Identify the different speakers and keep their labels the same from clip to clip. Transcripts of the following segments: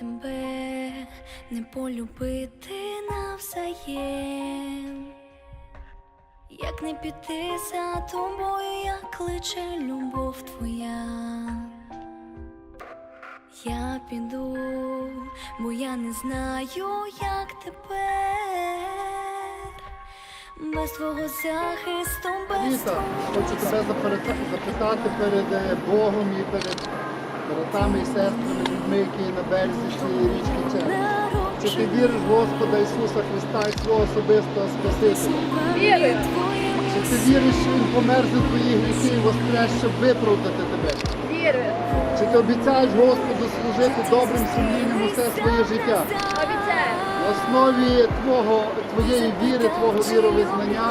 Speaker 1: тебе не полюбити навзаєм? Як не піти за тобою, як кличе любов твоя? Я піду, бо я не знаю, як тепер без твого захисту, без
Speaker 2: Віта, хочу тебе запитати перед е, Богом і перед братами і сестрами, є на березі цієї річки Чернь. Чи ти віриш в Господа Ісуса Христа як свого особистого Спасителя?
Speaker 1: Вірую.
Speaker 2: Чи ти віриш, що Він помер за твої гріхи і воскрес, щоб виправдати тебе?
Speaker 3: Вірую.
Speaker 2: Чи ти обіцяєш Господу служити добрим сумлінням усе своє життя?
Speaker 3: Обіцяю.
Speaker 2: На основі твого, твоєї віри, твого віровизнання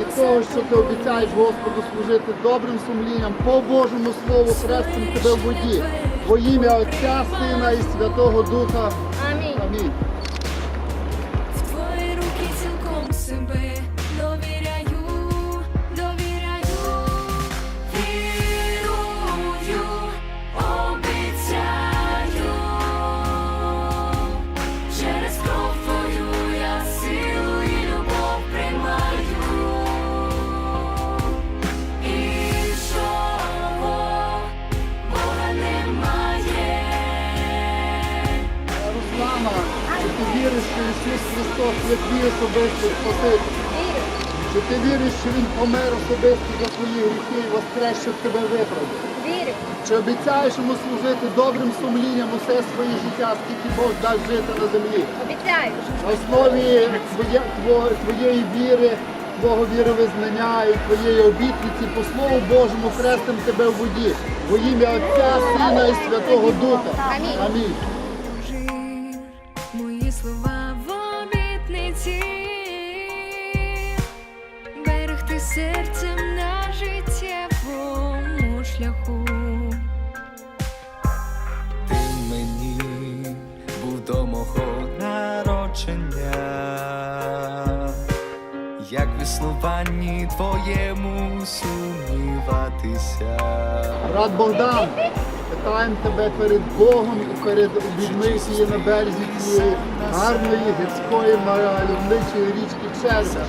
Speaker 2: і того, що ти обіцяєш Господу служити добрим сумлінням по Божому Слову, хрестом тебе в воді. Во ім'я Отця, Сина і Святого Духа.
Speaker 3: Амінь.
Speaker 2: Амінь. Що Ісус Христос є твій особистий Спаситель? Чи ти віриш, що Він помер особисто за твої гріхи і воскрес, щоб тебе виправдати?
Speaker 3: Вірю.
Speaker 2: Чи обіцяєш йому служити добрим сумлінням усе своє життя, скільки Бог дасть жити на землі?
Speaker 3: Обіцяю.
Speaker 2: На основі твоє, тво- твоєї віри, твого віровизнання і твоєї обітниці по Слову Божому хрестим тебе в воді. Во ім'я Отця, Сина і Святого Духа.
Speaker 3: Амінь.
Speaker 2: Амінь.
Speaker 1: Серцем на життєвому шляху.
Speaker 4: Ти мені був до мого народження, як в існуванні твоєму сумніватися.
Speaker 2: Брат Богдан, питаємо тебе перед Богом і перед людьми, на березі цієї гарної гірської мальовничої річки Черга.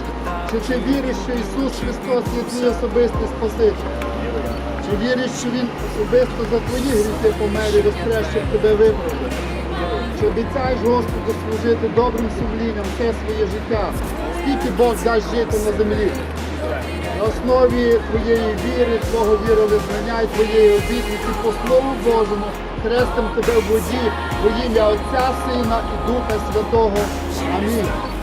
Speaker 2: Чи ти віриш, що Ісус Христос є твій особистий Спаситель? Чи віриш, що Він особисто за твої гріхи помер і воскрес, щоб тебе виправдати? Чи обіцяєш Господу служити добрим сумлінням все своє життя? Скільки Бог дасть жити на землі? На основі твоєї віри, твого віровизнання і твоєї обітниці по Слову Божому хрестим тебе в воді во ім'я Отця, Сина і Духа Святого. Амінь.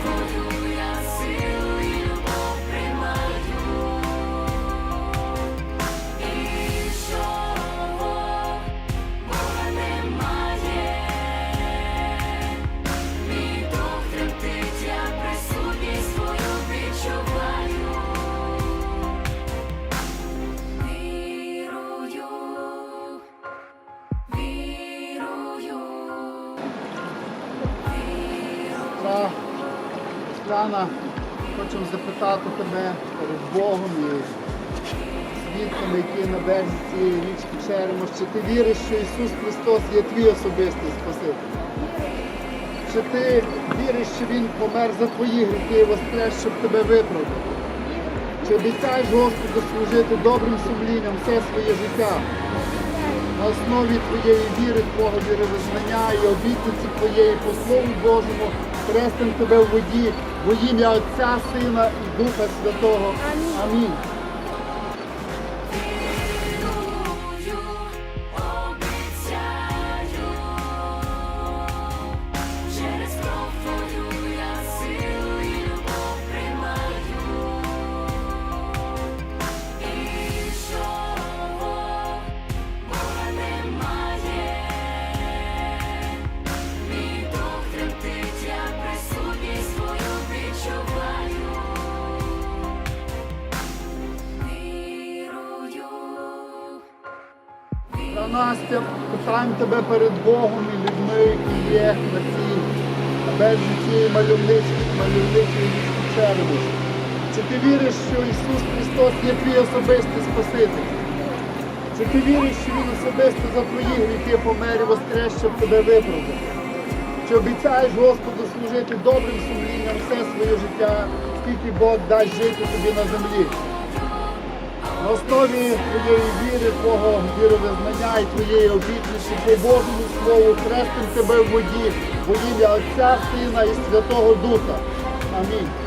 Speaker 2: Світлана, хочемо запитати тебе перед Богом і свідками, які на березі цієї річки Черемош, чи ти віриш, що Ісус Христос є твій особистий Спаситель? Чи ти віриш, що Він помер за твої гріхи і воскрес, щоб тебе виправдати? Чи обіцяєш Господу служити добрим сумлінням все своє життя? На основі твоєї віри, твого віровизнання і обітниці твоєї по Слову Божому хрестим тебе в воді во ім'я Отця, Сина і Духа Святого. Амінь.
Speaker 1: Вірую,
Speaker 2: Настя, питаємо тебе перед Богом і людьми, які є на цій березі цієї мальовничої мальовничої річки Чи ти віриш, що Ісус Христос є твій особистий Спаситель? Чи ти віриш, що Він особисто за твої гріхи помер і воскрес, щоб тебе виправдати? Чи обіцяєш Господу служити добрим сумлінням все своє життя, скільки Бог дасть жити тобі на землі? Основі твоєї віри, твого віровизнання і твоєї обітниці по Божому Слову хрестим тебе в воді, во ім'я Отця, Сина і Святого Духа. Амінь.